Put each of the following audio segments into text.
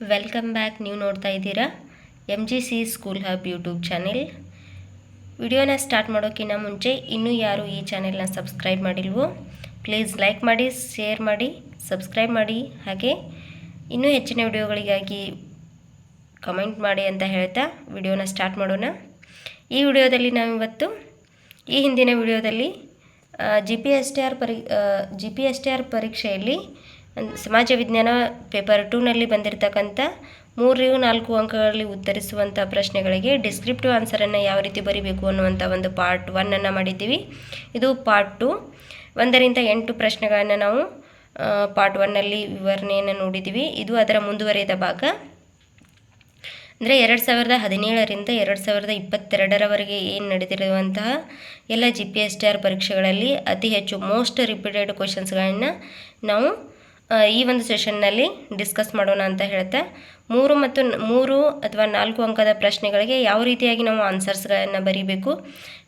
Welcome back ನೀವು ನೋಡ್ತಾ ಇದ್ದೀರಾ M G C school hub YouTube channel ವಿಡಿಯೋನ ಸ್ಟಾರ್ಟ್ ಮಾಡೋಕ್ಕಿಂತ ಮುಂಚೆ ಇನ್ನೂ ಯಾರು ಈ ಚಾನೆಲ್ನ ಸಬ್ಸ್ಕ್ರೈಬ್ ಮಾಡಿಲ್ವೋ ಪ್ಲೀಸ್ ಲೈಕ್ ಮಾಡಿ ಶೇರ್ ಮಾಡಿ ಸಬ್ಸ್ಕ್ರೈಬ್ ಮಾಡಿ. ಹಾಗೆ ಇನ್ನೂ ಹೆಚ್ಚಿನ ವಿಡಿಯೋಗಳಿಗಾಗಿ ಕಮೆಂಟ್ ಮಾಡಿ ಅಂತ ಹೇಳ್ತಾ ವಿಡಿಯೋನ ಸ್ಟಾರ್ಟ್ ಮಾಡೋಣ. ಈ ವಿಡಿಯೋದಲ್ಲಿ ನಾವಿವತ್ತು ಈ ಹಿಂದಿನ ವಿಡಿಯೋದಲ್ಲಿ G P S T R ಪರಿ G P S T R ಪರೀಕ್ಷೆಯಲ್ಲಿ ಸಮಾಜ ವಿಜ್ಞಾನ ಪೇಪರ್ ಟೂನಲ್ಲಿ ಬಂದಿರತಕ್ಕಂಥ ಮೂರು ನಾಲ್ಕು ಅಂಕಗಳಲ್ಲಿ ಉತ್ತರಿಸುವಂಥ ಪ್ರಶ್ನೆಗಳಿಗೆ ಡಿಸ್ಕ್ರಿಪ್ಟಿವ್ ಆನ್ಸರನ್ನು ಯಾವ ರೀತಿ ಬರಿಬೇಕು ಅನ್ನುವಂಥ ಒಂದು ಪಾರ್ಟ್ ಒನ್ನನ್ನು ಮಾಡಿದ್ದೀವಿ. ಇದು ಪಾರ್ಟ್ ಟು. ಒಂದರಿಂದ ಎಂಟು ಪ್ರಶ್ನೆಗಳನ್ನು ನಾವು ಪಾರ್ಟ್ ಒನ್ನಲ್ಲಿ ವಿವರಣೆಯನ್ನು ನೋಡಿದ್ದೀವಿ. ಇದು ಅದರ ಮುಂದುವರಿದ ಭಾಗ. ಅಂದರೆ ಎರಡು ಸಾವಿರದ ಹದಿನೇಳರಿಂದ ಎರಡು ಸಾವಿರದ ಇಪ್ಪತ್ತೆರಡರವರೆಗೆ ಏನು ನಡೆದಿರುವಂತಹ ಎಲ್ಲ G P S T R ಪರೀಕ್ಷೆಗಳಲ್ಲಿ ಅತಿ ಹೆಚ್ಚು ಮೋಸ್ಟ್ ರಿಪೀಟೆಡ್ ಕ್ವಶನ್ಸ್ಗಳನ್ನು ನಾವು ಈ ಒಂದು ಸೆಷನ್ನಲ್ಲಿ ಡಿಸ್ಕಸ್ ಮಾಡೋಣ ಅಂತ ಹೇಳುತ್ತೆ. ಮೂರು ಮತ್ತು ಮೂರು ಅಥವಾ ನಾಲ್ಕು ಅಂಕದ ಪ್ರಶ್ನೆಗಳಿಗೆ ಯಾವ ರೀತಿಯಾಗಿ ನಾವು ಆನ್ಸರ್ಸ್ಗಳನ್ನು ಬರೀಬೇಕು,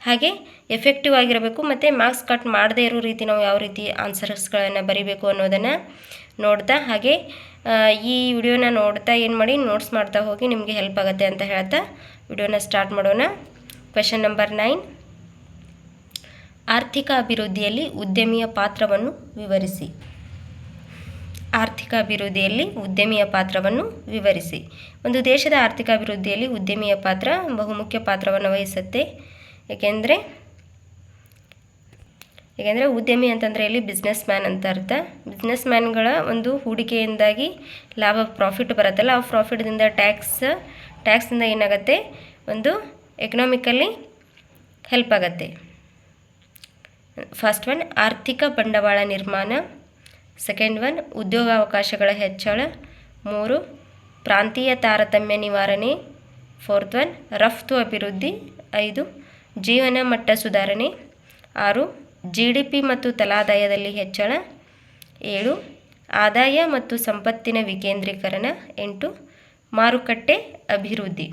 ಹಾಗೆ ಎಫೆಕ್ಟಿವ್ ಆಗಿರಬೇಕು ಮತ್ತು ಮಾರ್ಕ್ಸ್ ಕಟ್ ಮಾಡದೇ ಇರೋ ರೀತಿ ನಾವು ಯಾವ ರೀತಿ ಆನ್ಸರ್ಸ್ಗಳನ್ನು ಬರೀಬೇಕು ಅನ್ನೋದನ್ನು ನೋಡ್ತಾ, ಹಾಗೆ ಈ ವಿಡಿಯೋನ ನೋಡ್ತಾ ಏನು ಮಾಡಿ ನೋಟ್ಸ್ ಮಾಡ್ತಾ ಹೋಗಿ ನಿಮಗೆ ಹೆಲ್ಪ್ ಆಗುತ್ತೆ ಅಂತ ಹೇಳ್ತಾ ವಿಡಿಯೋನ ಸ್ಟಾರ್ಟ್ ಮಾಡೋಣ. ಕ್ವೆಶನ್ ನಂಬರ್ ನೈನ್ ಆರ್ಥಿಕ ಅಭಿವೃದ್ಧಿಯಲ್ಲಿ ಉದ್ಯಮಿಯ ಪಾತ್ರವನ್ನು ವಿವರಿಸಿ. ಆರ್ಥಿಕ ಅಭಿವೃದ್ಧಿಯಲ್ಲಿ ಉದ್ಯಮಿಯ ಪಾತ್ರವನ್ನು ವಿವರಿಸಿ. ಒಂದು ದೇಶದ ಆರ್ಥಿಕ ಅಭಿವೃದ್ಧಿಯಲ್ಲಿ ಉದ್ಯಮಿಯ ಪಾತ್ರ ಬಹುಮುಖ್ಯ ಪಾತ್ರವನ್ನು ವಹಿಸುತ್ತೆ. ಏಕೆಂದರೆ ಏಕೆಂದರೆ ಉದ್ಯಮಿ ಅಂತಂದರೆ ಇಲ್ಲಿ ಬಿಸ್ನೆಸ್ ಮ್ಯಾನ್ ಅಂತ ಅರ್ಥ. ಬಿಸ್ನೆಸ್ ಮ್ಯಾನ್ಗಳ ಒಂದು ಹೂಡಿಕೆಯಿಂದಾಗಿ ಲಾಭ ಪ್ರಾಫಿಟ್ ಬರುತ್ತಲ್ಲ, ಆ ಪ್ರಾಫಿಟ್ದಿಂದ ಟ್ಯಾಕ್ಸ್ ಟ್ಯಾಕ್ಸಿಂದ ಏನಾಗುತ್ತೆ? ಒಂದು ಎಕನಾಮಿಕಲಿ ಹೆಲ್ಪ್ ಆಗುತ್ತೆ. ಫಸ್ಟ್ ಒನ್ ಆರ್ಥಿಕ ಬಂಡವಾಳ ನಿರ್ಮಾಣ. ಸೆಕೆಂಡ್ ಒನ್ ಉದ್ಯೋಗಾವಕಾಶಗಳ ಹೆಚ್ಚಳ. ಮೂರು, ಪ್ರಾಂತೀಯ ತಾರತಮ್ಯ ನಿವಾರಣೆ. ಫೋರ್ತ್ ಒನ್ ರಫ್ತು ಅಭಿವೃದ್ಧಿ. ಐದು, ಜೀವನ ಮಟ್ಟ ಸುಧಾರಣೆ. ಆರು ಜಿ ಡಿ ಪಿ ಮತ್ತು ತಲಾದಾಯದಲ್ಲಿ ಹೆಚ್ಚಳ. ಏಳು, ಆದಾಯ ಮತ್ತು ಸಂಪತ್ತಿನ ವಿಕೇಂದ್ರೀಕರಣ. ಎಂಟು, ಮಾರುಕಟ್ಟೆ ಅಭಿವೃದ್ಧಿ.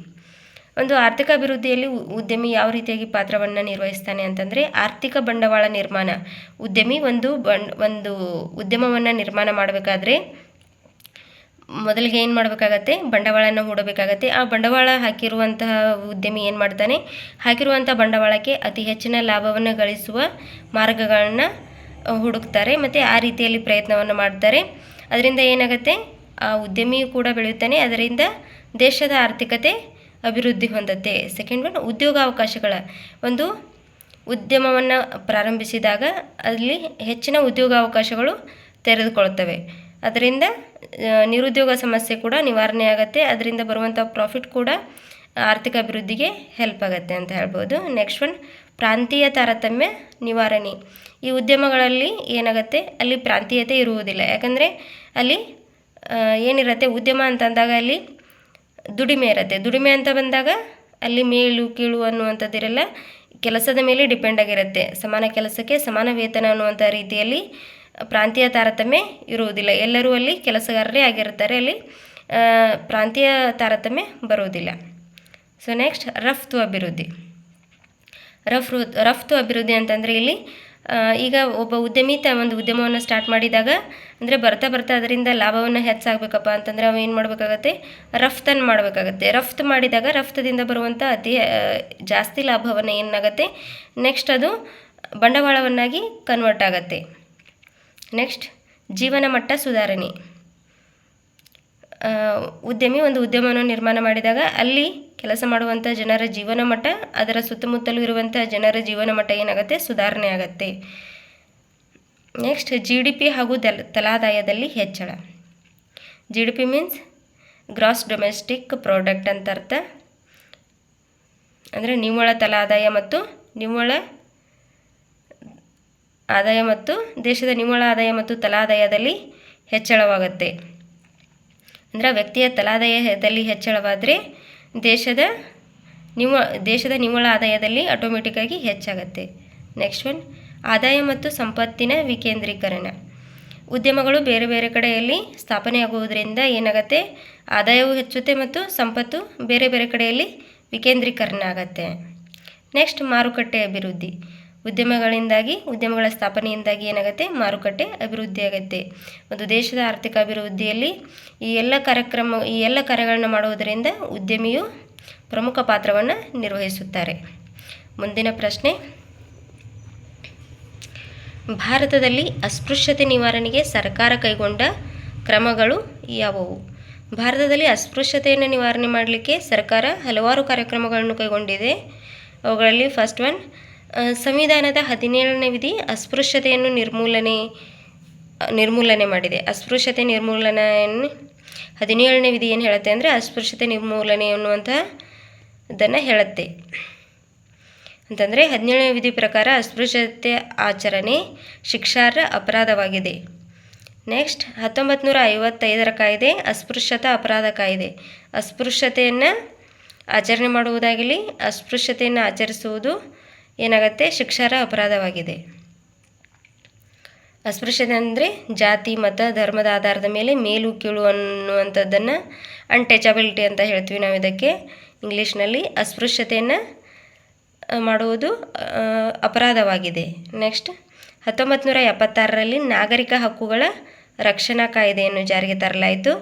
ಒಂದು ಆರ್ಥಿಕ ಅಭಿವೃದ್ಧಿಯಲ್ಲಿ ಉದ್ಯಮಿ ಯಾವ ರೀತಿಯಾಗಿ ಪಾತ್ರವನ್ನು ನಿರ್ವಹಿಸ್ತಾನೆ ಅಂತಂದರೆ ಆರ್ಥಿಕ ಬಂಡವಾಳ ನಿರ್ಮಾಣ. ಉದ್ಯಮಿ ಒಂದು ಬಂಡ್, ಒಂದು ಉದ್ಯಮವನ್ನು ನಿರ್ಮಾಣ ಮಾಡಬೇಕಾದ್ರೆ ಮೊದಲಿಗೆ ಏನು ಮಾಡಬೇಕಾಗತ್ತೆ? ಬಂಡವಾಳನ ಹೂಡಬೇಕಾಗತ್ತೆ. ಆ ಬಂಡವಾಳ ಹಾಕಿರುವಂತಹ ಉದ್ಯಮಿ ಏನು ಮಾಡ್ತಾನೆ? ಹಾಕಿರುವಂಥ ಬಂಡವಾಳಕ್ಕೆ ಅತಿ ಹೆಚ್ಚಿನ ಲಾಭವನ್ನು ಗಳಿಸುವ ಮಾರ್ಗಗಳನ್ನು ಹುಡುಕ್ತಾರೆ. ಮತ್ತು ಆ ರೀತಿಯಲ್ಲಿ ಪ್ರಯತ್ನವನ್ನು ಮಾಡ್ತಾರೆ. ಅದರಿಂದ ಏನಾಗುತ್ತೆ? ಆ ಉದ್ಯಮಿಯು ಕೂಡ ಬೆಳೆಯುತ್ತಾನೆ. ಅದರಿಂದ ದೇಶದ ಆರ್ಥಿಕತೆ ಅಭಿವೃದ್ಧಿ ಹೊಂದತ್ತೆ. Second one ಉದ್ಯೋಗಾವಕಾಶಗಳ. ಒಂದು ಉದ್ಯಮವನ್ನು ಪ್ರಾರಂಭಿಸಿದಾಗ ಅಲ್ಲಿ ಹೆಚ್ಚಿನ ಉದ್ಯೋಗಾವಕಾಶಗಳು ತೆರೆದುಕೊಳ್ಳುತ್ತವೆ. ಅದರಿಂದ ನಿರುದ್ಯೋಗ ಸಮಸ್ಯೆ ಕೂಡ ನಿವಾರಣೆ ಆಗುತ್ತೆ. ಅದರಿಂದ ಬರುವಂಥ ಪ್ರಾಫಿಟ್ ಕೂಡ ಆರ್ಥಿಕ ಅಭಿವೃದ್ಧಿಗೆ ಹೆಲ್ಪ್ ಆಗುತ್ತೆ ಅಂತ ಹೇಳ್ಬೋದು. ನೆಕ್ಸ್ಟ್ ಒನ್ ಪ್ರಾಂತೀಯ ತಾರತಮ್ಯ ನಿವಾರಣೆ. ಈ ಉದ್ಯಮಗಳಲ್ಲಿ ಏನಾಗುತ್ತೆ? ಅಲ್ಲಿ ಪ್ರಾಂತೀಯತೆ ಇರುವುದಿಲ್ಲ. ಯಾಕಂದರೆ ಅಲ್ಲಿ ಏನಿರುತ್ತೆ? ಉದ್ಯಮ ಅಂತಂದಾಗ ಅಲ್ಲಿ ದುಡಿಮೆ ಇರುತ್ತೆ. ದುಡಿಮೆ ಅಂತ ಬಂದಾಗ ಅಲ್ಲಿ ಮೇಲು, ಕೀಳು ಅನ್ನುವಂಥದ್ದಿರಲ್ಲ, ಕೆಲಸದ ಮೇಲೆ ಡಿಪೆಂಡ್ ಆಗಿರುತ್ತೆ. ಸಮಾನ ಕೆಲಸಕ್ಕೆ ಸಮಾನ ವೇತನ ಅನ್ನುವಂಥ ರೀತಿಯಲ್ಲಿ ಪ್ರಾಂತೀಯ ತಾರತಮ್ಯ ಇರುವುದಿಲ್ಲ. ಎಲ್ಲರೂ ಅಲ್ಲಿ ಕೆಲಸಗಾರರೇ ಆಗಿರ್ತಾರೆ ಅಲ್ಲಿ ಪ್ರಾಂತೀಯ ತಾರತಮ್ಯ ಬರುವುದಿಲ್ಲ. ಸೊ ನೆಕ್ಸ್ಟ್ ರಫ್ತು ಅಭಿವೃದ್ಧಿ. ರಫ್ತು ರಫ್ತು ಅಭಿವೃದ್ಧಿ ಅಂತಂದರೆ ಇಲ್ಲಿ ಈಗ ಒಬ್ಬ ಉದ್ಯಮಿ ತ ಒಂದು ಉದ್ಯಮವನ್ನು ಸ್ಟಾರ್ಟ್ ಮಾಡಿದಾಗ, ಅಂದರೆ ಬರ್ತಾ ಬರ್ತಾ ಅದರಿಂದ ಲಾಭವನ್ನು ಹೆಚ್ಚಾಗಬೇಕಪ್ಪ ಅಂತಂದರೆ ಅವ ಏನು ಮಾಡಬೇಕಾಗತ್ತೆ? ರಫ್ತನ್ನು ಮಾಡಬೇಕಾಗತ್ತೆ. ರಫ್ತು ಮಾಡಿದಾಗ ರಫ್ತದಿಂದ ಬರುವಂಥ ಅತಿ ಜಾಸ್ತಿ ಲಾಭವನ್ನು ಏನಾಗುತ್ತೆ? ನೆಕ್ಸ್ಟ್ ಅದು ಬಂಡವಾಳವನ್ನಾಗಿ ಕನ್ವರ್ಟ್ ಆಗುತ್ತೆ. ನೆಕ್ಸ್ಟ್ ಜೀವನ ಮಟ್ಟ ಸುಧಾರಣೆ. ಉದ್ಯಮಿ ಒಂದು ಉದ್ಯಮವನ್ನು ನಿರ್ಮಾಣ ಮಾಡಿದಾಗ ಅಲ್ಲಿ ಕೆಲಸ ಮಾಡುವಂಥ ಜನರ ಜೀವನ ಮಟ್ಟ, ಅದರ ಸುತ್ತಮುತ್ತಲೂ ಇರುವಂಥ ಜನರ ಜೀವನ ಮಟ್ಟ ಏನಾಗುತ್ತೆ? ಸುಧಾರಣೆ ಆಗುತ್ತೆ. ನೆಕ್ಸ್ಟ್ ಜಿ ಡಿ ಪಿ ಹಾಗೂ ದಲ್, ತಲಾದಾಯದಲ್ಲಿ ಹೆಚ್ಚಳ. G D P means gross domestic product ಅಂತ ಅರ್ಥ. ಅಂದರೆ ನಿವ್ವಳ ತಲಾದಾಯ ಮತ್ತು ನಿವ್ವಳ ಆದಾಯ ಮತ್ತು ದೇಶದ ನಿವ್ವಳ ಆದಾಯ ಮತ್ತು ತಲಾದಾಯದಲ್ಲಿ ಹೆಚ್ಚಳವಾಗುತ್ತೆ. ಅಂದರೆ ವ್ಯಕ್ತಿಯ ತಲಾದಾಯದಲ್ಲಿ ಹೆಚ್ಚಳವಾದರೆ ದೇಶದ ನಿವ್ವ ದೇಶದ ನಿವ್ವಳ ಆದಾಯದಲ್ಲಿ ಆಟೋಮೆಟಿಕ್ಕಾಗಿ ಹೆಚ್ಚಾಗುತ್ತೆ. ನೆಕ್ಸ್ಟ್ ಒನ್ ಆದಾಯ ಮತ್ತು ಸಂಪತ್ತಿನ ವಿಕೇಂದ್ರೀಕರಣ. ಉದ್ಯಮಗಳು ಬೇರೆ ಬೇರೆ ಕಡೆಯಲ್ಲಿ ಸ್ಥಾಪನೆಯಾಗುವುದರಿಂದ ಏನಾಗುತ್ತೆ? ಆದಾಯವು ಹೆಚ್ಚುತ್ತೆ ಮತ್ತು ಸಂಪತ್ತು ಬೇರೆ ಬೇರೆ ಕಡೆಯಲ್ಲಿ ವಿಕೇಂದ್ರೀಕರಣ ಆಗುತ್ತೆ. ನೆಕ್ಸ್ಟ್ ಮಾರುಕಟ್ಟೆ ಅಭಿವೃದ್ಧಿ. ಉದ್ಯಮಗಳಿಂದಾಗಿ, ಉದ್ಯಮಗಳ ಸ್ಥಾಪನೆಯಿಂದಾಗಿ ಏನಾಗುತ್ತೆ? ಮಾರುಕಟ್ಟೆ ಅಭಿವೃದ್ಧಿ ಆಗುತ್ತೆ ಒಂದು ದೇಶದ ಆರ್ಥಿಕ ಅಭಿವೃದ್ಧಿಯಲ್ಲಿ ಈ ಎಲ್ಲ ಕಾರ್ಯಕ್ರಮ, ಈ ಎಲ್ಲ ಕಾರ್ಯಗಳನ್ನು ಮಾಡುವುದರಿಂದ ಉದ್ಯಮಿಯು ಪ್ರಮುಖ ಪಾತ್ರವನ್ನು ನಿರ್ವಹಿಸುತ್ತಾರೆ. ಮುಂದಿನ ಪ್ರಶ್ನೆ. ಭಾರತದಲ್ಲಿ ಅಸ್ಪೃಶ್ಯತೆ ನಿವಾರಣೆಗೆ ಸರ್ಕಾರ ಕೈಗೊಂಡ ಕ್ರಮಗಳು ಯಾವುವು? ಭಾರತದಲ್ಲಿ ಅಸ್ಪೃಶ್ಯತೆಯನ್ನು ನಿವಾರಣೆ ಮಾಡಲಿಕ್ಕೆ ಸರ್ಕಾರ ಹಲವಾರು ಕಾರ್ಯಕ್ರಮಗಳನ್ನು ಕೈಗೊಂಡಿದೆ. ಅವುಗಳಲ್ಲಿ ಫಸ್ಟ್ ಒನ್ ಸಂವಿಧಾನದ ಹದಿನೇಳನೇ ವಿಧಿ ಅಸ್ಪೃಶ್ಯತೆಯನ್ನು ನಿರ್ಮೂಲನೆ ನಿರ್ಮೂಲನೆ ಮಾಡಿದೆ. ಅಸ್ಪೃಶ್ಯತೆ ನಿರ್ಮೂಲನೆಯನ್ನು ಹದಿನೇಳನೇ ವಿಧಿ ಏನು ಹೇಳುತ್ತೆ ಅಂದರೆ ಅಸ್ಪೃಶ್ಯತೆ ನಿರ್ಮೂಲನೆ ಅನ್ನುವಂಥ ಇದನ್ನು ಹೇಳುತ್ತೆ. ಅಂತಂದರೆ ಹದಿನೇಳನೇ ವಿಧಿ ಪ್ರಕಾರ ಅಸ್ಪೃಶ್ಯತೆ ಆಚರಣೆ ಶಿಕ್ಷಾರ್ಹ ಅಪರಾಧವಾಗಿದೆ. ನೆಕ್ಸ್ಟ್ ಹತ್ತೊಂಬತ್ತು ನೂರ ಐವತ್ತೈದರ ಕಾಯ್ದೆ ಅಸ್ಪೃಶ್ಯತಾ ಅಪರಾಧ ಕಾಯ್ದೆ. ಅಸ್ಪೃಶ್ಯತೆಯನ್ನು ಆಚರಣೆ ಮಾಡುವುದಾಗಲಿ, ಅಸ್ಪೃಶ್ಯತೆಯನ್ನು ಆಚರಿಸುವುದು ಏನಾಗುತ್ತೆ? ಶಿಕ್ಷಾರ ಅಪರಾಧವಾಗಿದೆ. ಅಸ್ಪೃಶ್ಯತೆ ಅಂದರೆ ಜಾತಿ, ಮತ, ಧರ್ಮದ ಆಧಾರದ ಮೇಲೆ ಮೇಲು, ಕೀಳು ಅನ್ನುವಂಥದ್ದನ್ನು ಅನ್ಟಚಬಿಲಿಟಿ ಅಂತ ಹೇಳ್ತೀವಿ ನಾವು ಇದಕ್ಕೆ. ಇಂಗ್ಲೀಷ್ನಲ್ಲಿ ಅಸ್ಪೃಶ್ಯತೆಯನ್ನು ಮಾಡುವುದು ಅಪರಾಧವಾಗಿದೆ. ನೆಕ್ಸ್ಟ್ ಹತ್ತೊಂಬತ್ತು ನೂರ ಎಪ್ಪತ್ತಾರರಲ್ಲಿ ನಾಗರಿಕ ಹಕ್ಕುಗಳ ರಕ್ಷಣಾ ಕಾಯ್ದೆಯನ್ನು ಜಾರಿಗೆ ತರಲಾಯಿತು.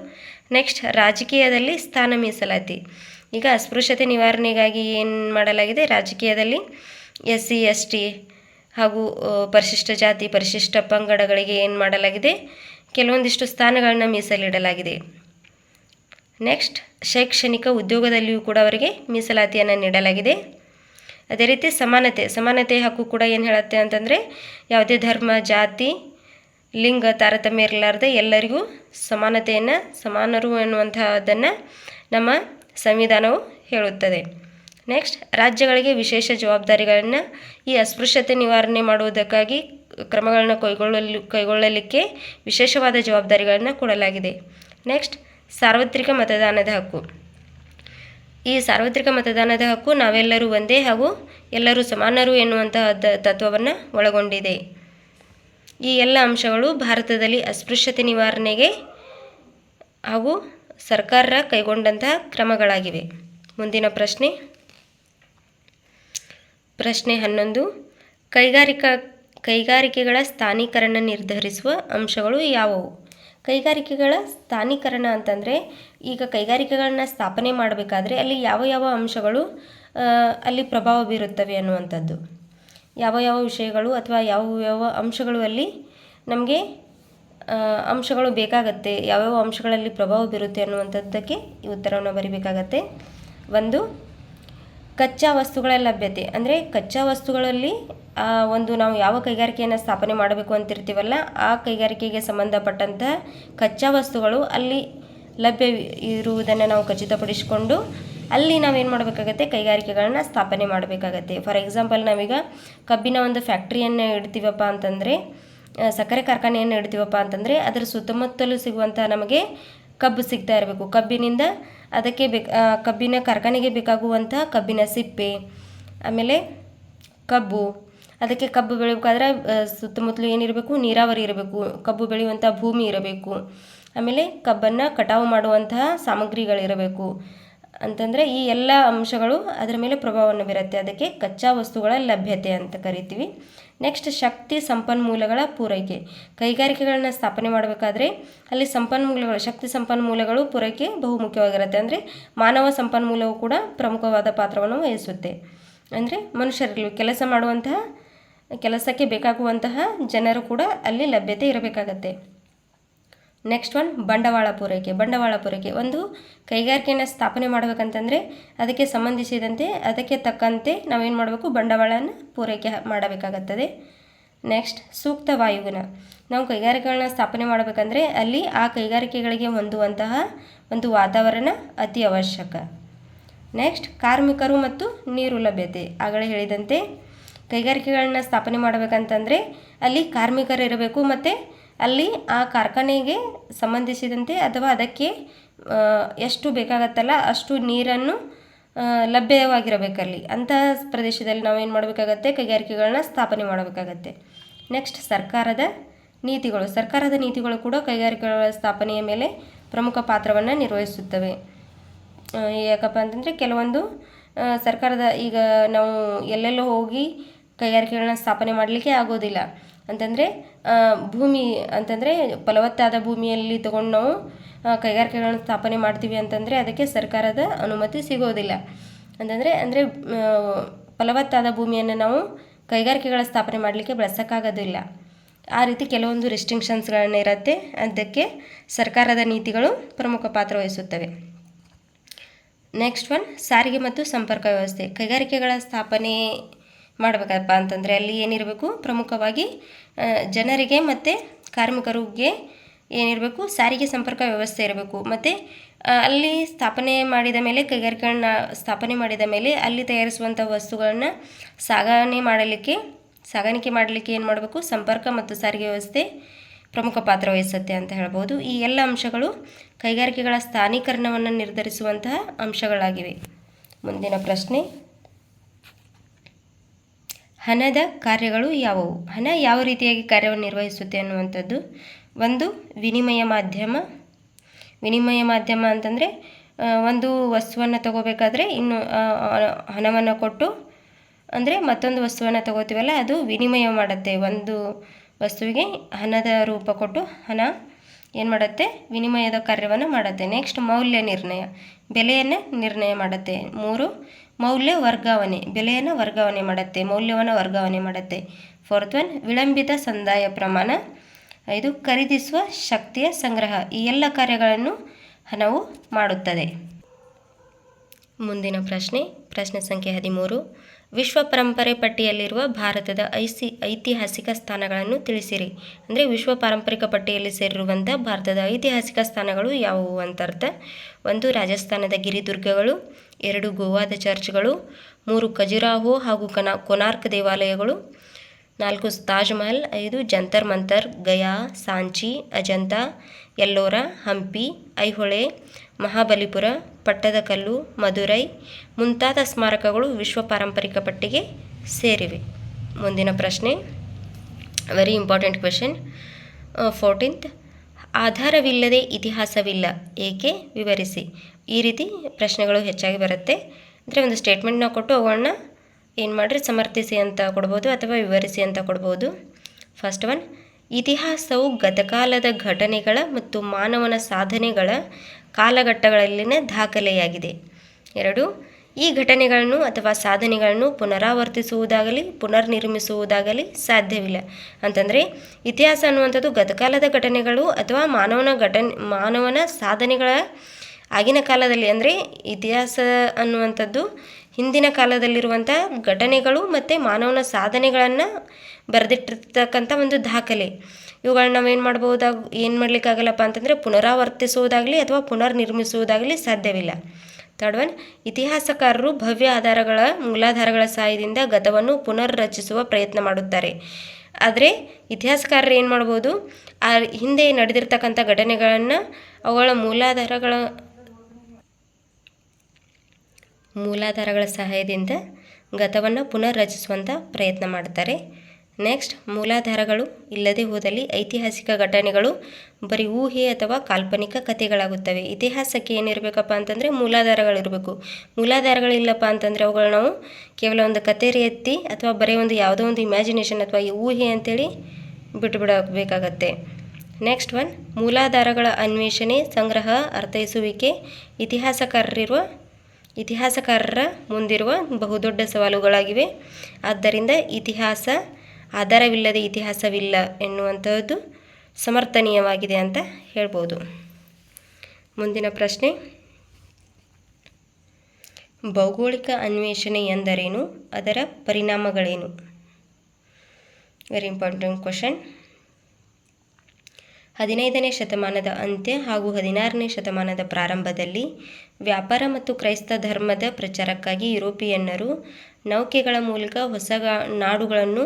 ನೆಕ್ಸ್ಟ್ ರಾಜಕೀಯದಲ್ಲಿ ಸ್ಥಾನ ಮೀಸಲಾತಿ. ಈಗ ಅಸ್ಪೃಶ್ಯತೆ ನಿವಾರಣೆಗಾಗಿ ಏನು ಮಾಡಲಾಗಿದೆ? ರಾಜಕೀಯದಲ್ಲಿ ಎಸ್ ಸಿ, ಎಸ್ ಟಿ ಹಾಗೂ ಪರಿಶಿಷ್ಟ ಜಾತಿ, ಪರಿಶಿಷ್ಟ ಪಂಗಡಗಳಿಗೆ ಏನು ಮಾಡಲಾಗಿದೆ? ಕೆಲವೊಂದಿಷ್ಟು ಸ್ಥಾನಗಳನ್ನು ಮೀಸಲಿಡಲಾಗಿದೆ. ನೆಕ್ಸ್ಟ್, ಶೈಕ್ಷಣಿಕ ಉದ್ಯೋಗದಲ್ಲಿಯೂ ಕೂಡ ಅವರಿಗೆ ಮೀಸಲಾತಿಯನ್ನು ನೀಡಲಾಗಿದೆ. ಅದೇ ರೀತಿ ಸಮಾನತೆ ಸಮಾನತೆ ಹಕ್ಕು ಕೂಡ ಏನು ಹೇಳುತ್ತೆ ಅಂತಂದರೆ, ಯಾವುದೇ ಧರ್ಮ, ಜಾತಿ, ಲಿಂಗ, ತಾರತಮ್ಯ ಇರಲಾರ್ದೆ ಎಲ್ಲರಿಗೂ ಸಮಾನತೆಯನ್ನು, ಸಮಾನರು ಎನ್ನುವಂತಹದನ್ನು ನಮ್ಮ ಸಂವಿಧಾನವು ಹೇಳುತ್ತದೆ. ನೆಕ್ಸ್ಟ್ ರಾಜ್ಯಗಳಿಗೆ ವಿಶೇಷ ಜವಾಬ್ದಾರಿಗಳನ್ನು ಈ ಅಸ್ಪೃಶ್ಯತೆ ನಿವಾರಣೆ ಮಾಡುವುದಕ್ಕಾಗಿ ಕ್ರಮಗಳನ್ನು ಕೈಗೊಳ್ಳಲು, ಕೈಗೊಳ್ಳಲಿಕ್ಕೆ ವಿಶೇಷವಾದ ಜವಾಬ್ದಾರಿಗಳನ್ನು ಕೊಡಲಾಗಿದೆ. ನೆಕ್ಸ್ಟ್ ಸಾರ್ವತ್ರಿಕ ಮತದಾನದ ಹಕ್ಕು. ಈ ಸಾರ್ವತ್ರಿಕ ಮತದಾನದ ಹಕ್ಕು ನಾವೆಲ್ಲರೂ ಒಂದೇ ಹಾಗೂ ಎಲ್ಲರೂ ಸಮಾನರು ಎನ್ನುವಂತಹ ತತ್ವವನ್ನು ಒಳಗೊಂಡಿದೆ. ಈ ಎಲ್ಲ ಅಂಶಗಳು ಭಾರತದಲ್ಲಿ ಅಸ್ಪೃಶ್ಯತೆ ನಿವಾರಣೆಗೆ ಹಾಗೂ ಸರ್ಕಾರ ಕೈಗೊಂಡಂತಹ ಕ್ರಮಗಳಾಗಿವೆ. ಮುಂದಿನ ಪ್ರಶ್ನೆ. ಪ್ರಶ್ನೆ ಹನ್ನೊಂದು. ಕೈಗಾರಿಕಾ, ಕೈಗಾರಿಕೆಗಳ ಸ್ಥಾನೀಕರಣ ನಿರ್ಧರಿಸುವ ಅಂಶಗಳು ಯಾವುವು? ಕೈಗಾರಿಕೆಗಳ ಸ್ಥಾನೀಕರಣ ಅಂತಂದರೆ ಈಗ ಕೈಗಾರಿಕೆಗಳನ್ನ ಸ್ಥಾಪನೆ ಮಾಡಬೇಕಾದ್ರೆ ಅಲ್ಲಿ ಯಾವ ಯಾವ ಅಂಶಗಳು ಅಲ್ಲಿ ಪ್ರಭಾವ ಬೀರುತ್ತವೆ ಅನ್ನುವಂಥದ್ದು. ಯಾವ ಯಾವ ವಿಷಯಗಳು ಅಥವಾ ಯಾವ ಯಾವ ಅಂಶಗಳು ಅಲ್ಲಿ ನಮಗೆ ಅಂಶಗಳು ಬೇಕಾಗತ್ತೆ ಯಾವ್ಯಾವ ಅಂಶಗಳಲ್ಲಿ ಪ್ರಭಾವ ಬೀರುತ್ತೆ ಅನ್ನುವಂಥದ್ದಕ್ಕೆ ಈ ಉತ್ತರವನ್ನು ಬರಿಬೇಕಾಗತ್ತೆ. ಒಂದು ಕಚ್ಚಾ ವಸ್ತುಗಳ ಲಭ್ಯತೆ. ಅಂದರೆ ಕಚ್ಚಾ ವಸ್ತುಗಳಲ್ಲಿ ಒಂದು ನಾವು ಯಾವ ಕೈಗಾರಿಕೆಯನ್ನು ಸ್ಥಾಪನೆ ಮಾಡಬೇಕು ಅಂತಿರ್ತೀವಲ್ಲ, ಆ ಕೈಗಾರಿಕೆಗೆ ಸಂಬಂಧಪಟ್ಟಂತಹ ಕಚ್ಚಾ ವಸ್ತುಗಳು ಅಲ್ಲಿ ಲಭ್ಯ ಇರುವುದನ್ನು ನಾವು ಖಚಿತಪಡಿಸಿಕೊಂಡು, ಅಲ್ಲಿ ನಾವೇನು ಮಾಡಬೇಕಾಗತ್ತೆ? ಕೈಗಾರಿಕೆಗಳನ್ನ ಸ್ಥಾಪನೆ ಮಾಡಬೇಕಾಗತ್ತೆ. ಫಾರ್ ಎಕ್ಸಾಂಪಲ್ ನಾವೀಗ ಕಬ್ಬಿನ ಒಂದು ಫ್ಯಾಕ್ಟ್ರಿಯನ್ನು ಇಡ್ತೀವಪ್ಪ ಅಂತಂದರೆ ಸಕ್ಕರೆ ಕಾರ್ಖಾನೆಯನ್ನು ಇಡ್ತೀವಪ್ಪ ಅಂತಂದರೆ, ಅದರ ಸುತ್ತಮುತ್ತಲೂ ಸಿಗುವಂಥ ನಮಗೆ ಕಬ್ಬು ಸಿಗ್ತಾ ಇರಬೇಕು. ಕಬ್ಬಿನಿಂದ ಅದಕ್ಕೆ ಬೇಕು ಕಬ್ಬಿನ ಕಾರ್ಖಾನೆಗೆ ಬೇಕಾಗುವಂಥ ಕಬ್ಬಿನ ಸಿಪ್ಪೆ, ಆಮೇಲೆ ಕಬ್ಬು. ಅದಕ್ಕೆ ಕಬ್ಬು ಬೆಳಿಬೇಕಾದ್ರೆ ಸುತ್ತಮುತ್ತಲು ಏನಿರಬೇಕು? ನೀರಾವರಿ ಇರಬೇಕು. ಕಬ್ಬು ಬೆಳೆಯುವಂಥ ಭೂಮಿ ಇರಬೇಕು. ಆಮೇಲೆ ಕಬ್ಬನ್ನು ಕಟಾವು ಮಾಡುವಂತಹ ಸಾಮಗ್ರಿಗಳಿರಬೇಕು. ಅಂತಂದರೆ ಈ ಎಲ್ಲ ಅಂಶಗಳು ಅದರ ಮೇಲೆ ಪ್ರಭಾವವನ್ನು ಬೀರುತ್ತೆ. ಅದಕ್ಕೆ ಕಚ್ಚಾ ವಸ್ತುಗಳ ಲಭ್ಯತೆ ಅಂತ ಕರಿತೀವಿ. ನೆಕ್ಸ್ಟ್ ಶಕ್ತಿ ಸಂಪನ್ಮೂಲಗಳ ಪೂರೈಕೆ. ಕೈಗಾರಿಕೆಗಳನ್ನ ಸ್ಥಾಪನೆ ಮಾಡಬೇಕಾದ್ರೆ ಅಲ್ಲಿ ಸಂಪನ್ಮೂಲಗಳು, ಶಕ್ತಿ ಸಂಪನ್ಮೂಲಗಳು ಪೂರೈಕೆ ಬಹುಮುಖ್ಯವಾಗಿರುತ್ತೆ. ಅಂದರೆ ಮಾನವ ಸಂಪನ್ಮೂಲವು ಕೂಡ ಪ್ರಮುಖವಾದ ಪಾತ್ರವನ್ನು ವಹಿಸುತ್ತೆ. ಅಂದರೆ ಮನುಷ್ಯರಲ್ಲಿ ಕೆಲಸ ಮಾಡುವಂತಹ, ಕೆಲಸಕ್ಕೆ ಬೇಕಾಗುವಂತಹ ಜನರು ಕೂಡ ಅಲ್ಲಿ ಲಭ್ಯತೆ ಇರಬೇಕಾಗತ್ತೆ. ನೆಕ್ಸ್ಟ್ ಒನ್ ಬಂಡವಾಳ ಪೂರೈಕೆ. ಬಂಡವಾಳ ಪೂರೈಕೆ. ಒಂದು, ಕೈಗಾರಿಕೆಯನ್ನು ಸ್ಥಾಪನೆ ಮಾಡಬೇಕಂತಂದರೆ ಅದಕ್ಕೆ ಸಂಬಂಧಿಸಿದಂತೆ ಅದಕ್ಕೆ ತಕ್ಕಂತೆ ನಾವೇನು ಮಾಡಬೇಕು? ಬಂಡವಾಳನ ಪೂರೈಕೆ ಮಾಡಬೇಕಾಗುತ್ತದೆ. ನೆಕ್ಸ್ಟ್ ಸೂಕ್ತ ವಾಯುಗುಣ. ನಾವು ಕೈಗಾರಿಕೆಗಳನ್ನ ಸ್ಥಾಪನೆ ಮಾಡಬೇಕಂದ್ರೆ ಅಲ್ಲಿ ಆ ಕೈಗಾರಿಕೆಗಳಿಗೆ ಹೊಂದುವಂತಹ ಒಂದು ವಾತಾವರಣ ಅತಿ ಅವಶ್ಯಕ. ನೆಕ್ಸ್ಟ್ ಕಾರ್ಮಿಕರು ಮತ್ತು ನೀರು ಲಭ್ಯತೆ. ಆಗಲೇ ಹೇಳಿದಂತೆ ಕೈಗಾರಿಕೆಗಳನ್ನ ಸ್ಥಾಪನೆ ಮಾಡಬೇಕಂತಂದರೆ ಅಲ್ಲಿ ಕಾರ್ಮಿಕರು ಇರಬೇಕು ಮತ್ತು ಅಲ್ಲಿ ಆ ಕಾರ್ಖಾನೆಗೆ ಸಂಬಂಧಿಸಿದಂತೆ ಅಥವಾ ಅದಕ್ಕೆ ಎಷ್ಟು ಬೇಕಾಗತ್ತಲ್ಲ ಅಷ್ಟು ನೀರನ್ನು ಲಭ್ಯವಾಗಿರಬೇಕಲ್ಲಿ. ಅಂತಹ ಪ್ರದೇಶದಲ್ಲಿ ನಾವೇನು ಮಾಡಬೇಕಾಗತ್ತೆ? ಕೈಗಾರಿಕೆಗಳನ್ನ ಸ್ಥಾಪನೆ ಮಾಡಬೇಕಾಗತ್ತೆ. ನೆಕ್ಸ್ಟ್ ಸರ್ಕಾರದ ನೀತಿಗಳು. ಸರ್ಕಾರದ ನೀತಿಗಳು ಕೂಡ ಕೈಗಾರಿಕೆಗಳ ಸ್ಥಾಪನೆಯ ಮೇಲೆ ಪ್ರಮುಖ ಪಾತ್ರವನ್ನು ನಿರ್ವಹಿಸುತ್ತವೆ. ಯಾಕಪ್ಪ ಅಂತಂದರೆ ಕೆಲವೊಂದು ಸರ್ಕಾರದ ಈಗ ನಾವು ಎಲ್ಲೆಲ್ಲೋ ಹೋಗಿ ಕೈಗಾರಿಕೆಗಳನ್ನ ಸ್ಥಾಪನೆ ಮಾಡಲಿಕ್ಕೆ ಆಗೋದಿಲ್ಲ. ಅಂತಂದರೆ ಭೂಮಿ ಅಂತಂದರೆ ಫಲವತ್ತಾದ ಭೂಮಿಯಲ್ಲಿ ತಗೊಂಡು ನಾವು ಕೈಗಾರಿಕೆಗಳನ್ನು ಸ್ಥಾಪನೆ ಮಾಡ್ತೀವಿ ಅಂತಂದರೆ ಅದಕ್ಕೆ ಸರ್ಕಾರದ ಅನುಮತಿ ಸಿಗೋದಿಲ್ಲ. ಅಂತಂದರೆ, ಅಂದರೆ ಫಲವತ್ತಾದ ಭೂಮಿಯನ್ನು ನಾವು ಕೈಗಾರಿಕೆಗಳ ಸ್ಥಾಪನೆ ಮಾಡಲಿಕ್ಕೆ ಬಳಸೋಕ್ಕಾಗೋದಿಲ್ಲ. ಆ ರೀತಿ ಕೆಲವೊಂದು ರೆಸ್ಟ್ರಿಕ್ಷನ್ಸ್ಗಳನ್ನು ಇರುತ್ತೆ. ಅದಕ್ಕೆ ಸರ್ಕಾರದ ನೀತಿಗಳು ಪ್ರಮುಖ ಪಾತ್ರ ವಹಿಸುತ್ತವೆ. ನೆಕ್ಸ್ಟ್ ಒನ್ ಸಾರಿಗೆ ಮತ್ತು ಸಂಪರ್ಕ ವ್ಯವಸ್ಥೆ. ಕೈಗಾರಿಕೆಗಳ ಸ್ಥಾಪನೆ ಮಾಡಬೇಕಪ್ಪ ಅಂತಂದರೆ ಅಲ್ಲಿ ಏನಿರಬೇಕು? ಪ್ರಮುಖವಾಗಿ ಜನರಿಗೆ ಮತ್ತು ಕಾರ್ಮಿಕರಿಗೆ ಏನಿರಬೇಕು? ಸಾರಿಗೆ ಸಂಪರ್ಕ ವ್ಯವಸ್ಥೆ ಇರಬೇಕು. ಮತ್ತು ಅಲ್ಲಿ ಸ್ಥಾಪನೆ ಮಾಡಿದ ಮೇಲೆ, ಕೈಗಾರಿಕೆಗಳನ್ನ ಸ್ಥಾಪನೆ ಮಾಡಿದ ಮೇಲೆ ಅಲ್ಲಿ ತಯಾರಿಸುವಂಥ ವಸ್ತುಗಳನ್ನು ಸಾಗಣೆ ಮಾಡಲಿಕ್ಕೆ, ಸಾಗಾಣಿಕೆ ಮಾಡಲಿಕ್ಕೆ ಏನು ಮಾಡಬೇಕು? ಸಂಪರ್ಕ ಮತ್ತು ಸಾರಿಗೆ ವ್ಯವಸ್ಥೆ ಪ್ರಮುಖ ಪಾತ್ರ ವಹಿಸುತ್ತೆ ಅಂತ ಹೇಳ್ಬೋದು. ಈ ಎಲ್ಲ ಅಂಶಗಳು ಕೈಗಾರಿಕೆಗಳ ಸ್ಥಾನೀಕರಣವನ್ನು ನಿರ್ಧರಿಸುವಂತಹ ಅಂಶಗಳಾಗಿವೆ. ಮುಂದಿನ ಪ್ರಶ್ನೆ. ಹಣದ ಕಾರ್ಯಗಳು ಯಾವುವು? ಹಣ ಯಾವ ರೀತಿಯಾಗಿ ಕಾರ್ಯವನ್ನು ನಿರ್ವಹಿಸುತ್ತೆ ಅನ್ನುವಂಥದ್ದು. ಒಂದು, ವಿನಿಮಯ ಮಾಧ್ಯಮ. ವಿನಿಮಯ ಮಾಧ್ಯಮ ಅಂತಂದರೆ ಒಂದು ವಸ್ತುವನ್ನು ತಗೋಬೇಕಾದ್ರೆ ಇನ್ನು ಹಣವನ್ನು ಕೊಟ್ಟು, ಅಂದರೆ ಮತ್ತೊಂದು ವಸ್ತುವನ್ನು ತಗೋತೀವಲ್ಲ, ಅದು ವಿನಿಮಯ ಮಾಡುತ್ತೆ. ಒಂದು ವಸ್ತುವಿಗೆ ಹಣದ ರೂಪ ಕೊಟ್ಟು ಹಣ ಏನು ಮಾಡುತ್ತೆ? ವಿನಿಮಯದ ಕಾರ್ಯವನ್ನು ಮಾಡುತ್ತೆ. ನೆಕ್ಸ್ಟ್ ಮೌಲ್ಯ ನಿರ್ಣಯ. ಬೆಲೆಯನ್ನು ನಿರ್ಣಯ ಮಾಡುತ್ತೆ. ಮೂರು ಮೌಲ್ಯ ವರ್ಗಾವಣೆ, ಬೆಲೆಯನ್ನು ವರ್ಗಾವಣೆ ಮಾಡುತ್ತೆ, ಮೌಲ್ಯವನ್ನು ವರ್ಗಾವಣೆ ಮಾಡುತ್ತೆ. ಫೋರ್ತ್ ಒನ್ ವಿಳಂಬಿತ ಸಂದಾಯ ಪ್ರಮಾಣ. ಇದು ಖರೀದಿಸುವ ಶಕ್ತಿಯ ಸಂಗ್ರಹ. ಈ ಎಲ್ಲ ಕಾರ್ಯಗಳನ್ನು ಹಣವು ಮಾಡುತ್ತದೆ. ಮುಂದಿನ ಪ್ರಶ್ನೆ ಪ್ರಶ್ನೆ ಸಂಖ್ಯೆ ಹದಿಮೂರು. ವಿಶ್ವ ಪರಂಪರೆ ಪಟ್ಟಿಯಲ್ಲಿರುವ ಭಾರತದ ಐಸಿ, ಐತಿಹಾಸಿಕ ಸ್ಥಾನಗಳನ್ನು ತಿಳಿಸಿರಿ. ಅಂದರೆ ವಿಶ್ವ ಪಾರಂಪರಿಕ ಪಟ್ಟಿಯಲ್ಲಿ ಸೇರಿರುವಂಥ ಭಾರತದ ಐತಿಹಾಸಿಕ ಸ್ಥಾನಗಳು ಯಾವುವು ಅಂತ ಅರ್ಥ ಒಂದು, ರಾಜಸ್ಥಾನದ ಗಿರಿದುರ್ಗಗಳು. ಎರಡು ಗೋವಾದ ಚರ್ಚ್ಗಳು, ಮೂರು ಖಜುರಾಹೋ ಹಾಗೂ ಕನ, ಕೊನಾರ್ಕ್ ದೇವಾಲಯಗಳು, ನಾಲ್ಕು ತಾಜ್ ಮಹಲ್ ಐದು ಜಂತರ್ ಮಂತರ್, ಗಯಾ, ಸಾಂಚಿ, ಅಜಂತಾ, ಎಲ್ಲೋರ, ಹಂಪಿ, ಐಹೊಳೆ, ಮಹಾಬಲಿಪುರ ಪಟ್ಟದಕಲ್ಲು ಮಧುರೈ ಮುಂತಾದ ಸ್ಮಾರಕಗಳು ವಿಶ್ವ ಪಾರಂಪರಿಕ ಪಟ್ಟಿಗೆ ಸೇರಿವೆ. ಮುಂದಿನ ಪ್ರಶ್ನೆ ವೆರಿ ಇಂಪಾರ್ಟೆಂಟ್ ಕ್ವೆಶನ್ ಫೋರ್ಟೀನ್ತ್ ಆಧಾರವಿಲ್ಲದೆ ಇತಿಹಾಸವಿಲ್ಲ, ಏಕೆ? ವಿವರಿಸಿ. ಈ ರೀತಿ ಪ್ರಶ್ನೆಗಳು ಹೆಚ್ಚಾಗಿ ಬರುತ್ತೆ. ಅಂದರೆ ಒಂದು ಸ್ಟೇಟ್ಮೆಂಟ್ನ ಕೊಟ್ಟು ಅವುಗಳನ್ನ ಏನು ಮಾಡಿರಿ, ಸಮರ್ಥಿಸಿ ಅಂತ ಕೊಡ್ಬೋದು ಅಥವಾ ವಿವರಿಸಿ ಅಂತ ಕೊಡ್ಬೋದು. ಫಸ್ಟ್ ಒನ್ ಇತಿಹಾಸವು ಗತಕಾಲದ ಘಟನೆಗಳ ಮತ್ತು ಮಾನವನ ಸಾಧನೆಗಳ ಕಾಲಘಟ್ಟಗಳಲ್ಲಿನ ದಾಖಲೆಯಾಗಿದೆ. ಎರಡು, ಈ ಘಟನೆಗಳನ್ನು ಅಥವಾ ಸಾಧನೆಗಳನ್ನು ಪುನರಾವರ್ತಿಸುವುದಾಗಲಿ, ಪುನರ್ನಿರ್ಮಿಸುವುದಾಗಲಿ ಸಾಧ್ಯವಿಲ್ಲ. ಅಂತಂದರೆ, ಇತಿಹಾಸ ಅನ್ನುವಂಥದ್ದು ಗತಕಾಲದ ಘಟನೆಗಳು ಅಥವಾ ಮಾನವನ ಘಟನೆ, ಮಾನವನ ಸಾಧನೆಗಳ ಆಗಿನ ಕಾಲದಲ್ಲಿ ಅಂದರೆ ಇತಿಹಾಸ ಅನ್ನುವಂಥದ್ದು, ಹಿಂದಿನ ಕಾಲದಲ್ಲಿರುವಂಥ ಘಟನೆಗಳು ಮತ್ತು ಮಾನವನ ಸಾಧನೆಗಳನ್ನು ಬರೆದಿಟ್ಟಿರ್ತಕ್ಕಂಥ ಒಂದು ದಾಖಲೆ. ಇವುಗಳನ್ನ ಏನು ಮಾಡ್ಬೋದಾಗ ಏನು ಮಾಡಲಿಕ್ಕಾಗಲ್ಲಪ್ಪ ಅಂತಂದರೆ ಪುನರಾವರ್ತಿಸುವುದಾಗಲಿ ಅಥವಾ ಪುನರ್ನಿರ್ಮಿಸುವುದಾಗಲಿ ಸಾಧ್ಯವಿಲ್ಲ. ಥರ್ಡ್ ಒನ್, ಇತಿಹಾಸಕಾರರು ಭವ್ಯ ಆಧಾರಗಳ ಮೂಲಾಧಾರಗಳ ಸಹಾಯದಿಂದ ಗತವನ್ನು ಪುನರ್ರಚಿಸುವ ಪ್ರಯತ್ನ ಮಾಡುತ್ತಾರೆ. ಆದರೆ ಇತಿಹಾಸಕಾರರು ಏನು ಮಾಡ್ಬೋದು, ಆ ಹಿಂದೆ ನಡೆದಿರ್ತಕ್ಕಂಥ ಘಟನೆಗಳನ್ನು ಅವುಗಳ ಮೂಲಾಧಾರಗಳ ಮೂಲಾಧಾರಗಳ ಸಹಾಯದಿಂದ ಗತವನ್ನು ಪುನರ್ರಚಿಸುವಂಥ ಪ್ರಯತ್ನ ಮಾಡ್ತಾರೆ. ನೆಕ್ಸ್ಟ್ ಮೂಲಾಧಾರಗಳು ಇಲ್ಲದೆ ಹೋದಲ್ಲಿ ಐತಿಹಾಸಿಕ ಘಟನೆಗಳು ಬರೀ ಊಹೆ ಅಥವಾ ಕಾಲ್ಪನಿಕ ಕಥೆಗಳಾಗುತ್ತವೆ. ಇತಿಹಾಸಕ್ಕೆ ಏನಿರಬೇಕಪ್ಪ ಅಂತಂದರೆ ಮೂಲಾಧಾರಗಳಿರಬೇಕು. ಮೂಲಾಧಾರಗಳಿಲ್ಲಪ್ಪ ಅಂತಂದರೆ ಅವುಗಳು ನಾವು ಕೇವಲ ಒಂದು ಕತೆ ರೀತಿ ಅಥವಾ ಬರೀ ಒಂದು ಯಾವುದೋ ಒಂದು ಇಮ್ಯಾಜಿನೇಷನ್ ಅಥವಾ ಈ ಊಹೆ ಅಂತೇಳಿ ಬಿಟ್ಟುಬಿಡಬೇಕಾಗತ್ತೆ ನೆಕ್ಸ್ಟ್ ಒನ್ ಮೂಲಾಧಾರಗಳ ಅನ್ವೇಷಣೆ, ಸಂಗ್ರಹ, ಅರ್ಥೈಸುವಿಕೆ, ಇತಿಹಾಸಕಾರರಿರುವ ಇತಿಹಾಸಕಾರರ ಮುಂದಿರುವ ಬಹುದೊಡ್ಡ ಸವಾಲುಗಳಾಗಿವೆ. ಆದ್ದರಿಂದ ಇತಿಹಾಸ ಆಧಾರವಿಲ್ಲದೆ ಇತಿಹಾಸವಿಲ್ಲ ಎನ್ನುವಂಥದ್ದು ಸಮರ್ಥನೀಯವಾಗಿದೆ ಅಂತ ಹೇಳ್ಬೋದು. ಮುಂದಿನ ಪ್ರಶ್ನೆ. ಭೌಗೋಳಿಕ ಅನ್ವೇಷಣೆ ಎಂದರೇನು? ಅದರ ಪರಿಣಾಮಗಳೇನು? ವೆರಿ ಇಂಪಾರ್ಟೆಂಟ್ ಕ್ವಶನ್ ಹದಿನೈದನೇ ಶತಮಾನದ ಅಂತ್ಯ ಹಾಗೂ ಹದಿನಾರನೇ ಶತಮಾನದ ಪ್ರಾರಂಭದಲ್ಲಿ ವ್ಯಾಪಾರ ಮತ್ತು ಕ್ರೈಸ್ತ ಧರ್ಮದ ಪ್ರಚಾರಕ್ಕಾಗಿ ಯುರೋಪಿಯನ್ನರು ನೌಕೆಗಳ ಮೂಲಕ ಹೊಸ ನಾಡುಗಳನ್ನು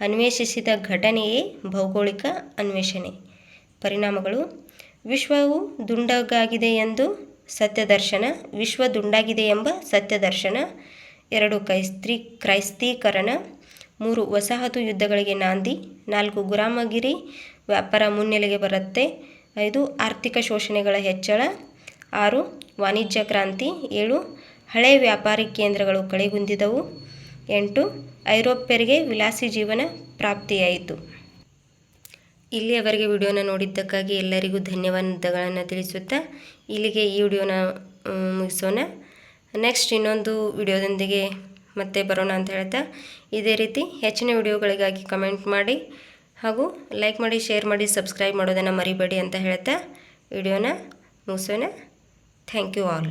ಅನ್ವೇಷಿಸಿದ ಘಟನೆಯೇ ಭೌಗೋಳಿಕ ಅನ್ವೇಷಣೆ. ಪರಿಣಾಮಗಳು, ವಿಶ್ವವು ದುಂಡಗಾಗಿದೆ ಎಂದು ಸತ್ಯದರ್ಶನ, ವಿಶ್ವ ದುಂಡಾಗಿದೆ ಎಂಬ ಸತ್ಯದರ್ಶನ, ಎರಡು ಕ್ರೈಸ್ತ್ರೀ ಕ್ರೈಸ್ತೀಕರಣ, ಮೂರು ವಸಾಹತು ಯುದ್ಧಗಳಿಗೆ ನಾಂದಿ, ನಾಲ್ಕು ಗುಲಾಮಗಿರಿ ವ್ಯಾಪಾರ ಮುನ್ನೆಲೆಗೆ ಬರುತ್ತೆ. ಐದು, ಆರ್ಥಿಕ ಶೋಷಣೆಗಳ ಹೆಚ್ಚಳ. ಆರು, ವಾಣಿಜ್ಯ ಕ್ರಾಂತಿ. ಏಳು, ಹಳೆ ವ್ಯಾಪಾರಿ ಕೇಂದ್ರಗಳು ಕಳೆಗುಂದಿದವು. ಎಂಟು, ಐರೋಪ್ಯರಿಗೆ ವಿಲಾಸಿ ಜೀವನ ಪ್ರಾಪ್ತಿಯಾಯಿತು. ಇಲ್ಲಿಯವರೆಗೆ ವಿಡಿಯೋನ ನೋಡಿದ್ದಕ್ಕಾಗಿ ಎಲ್ಲರಿಗೂ ಧನ್ಯವಾದಗಳನ್ನು ತಿಳಿಸುತ್ತಾ, ಇಲ್ಲಿಗೆ ಈ ವಿಡಿಯೋನ ಮುಗಿಸೋಣ. ನೆಕ್ಸ್ಟ್ ಇನ್ನೊಂದು ವಿಡಿಯೋದೊಂದಿಗೆ ಮತ್ತೆ ಬರೋಣ ಅಂತ ಹೇಳ್ತಾ, ಇದೇ ರೀತಿ ಹೆಚ್ಚಿನ ವಿಡಿಯೋಗಳಿಗಾಗಿ ಕಮೆಂಟ್ ಮಾಡಿ. ಹಾಗೂ ಲೈಕ್ ಮಾಡಿ ಶೇರ್ ಮಾಡಿ ಸಬ್ಸ್ಕ್ರೈಬ್ ಮಾಡೋದನ್ನು ಮರಿಬೇಡಿ ಅಂತ ಹೇಳ್ತಾ ವಿಡಿಯೋನ ಮುಗಿಸೋಣ. Thank you all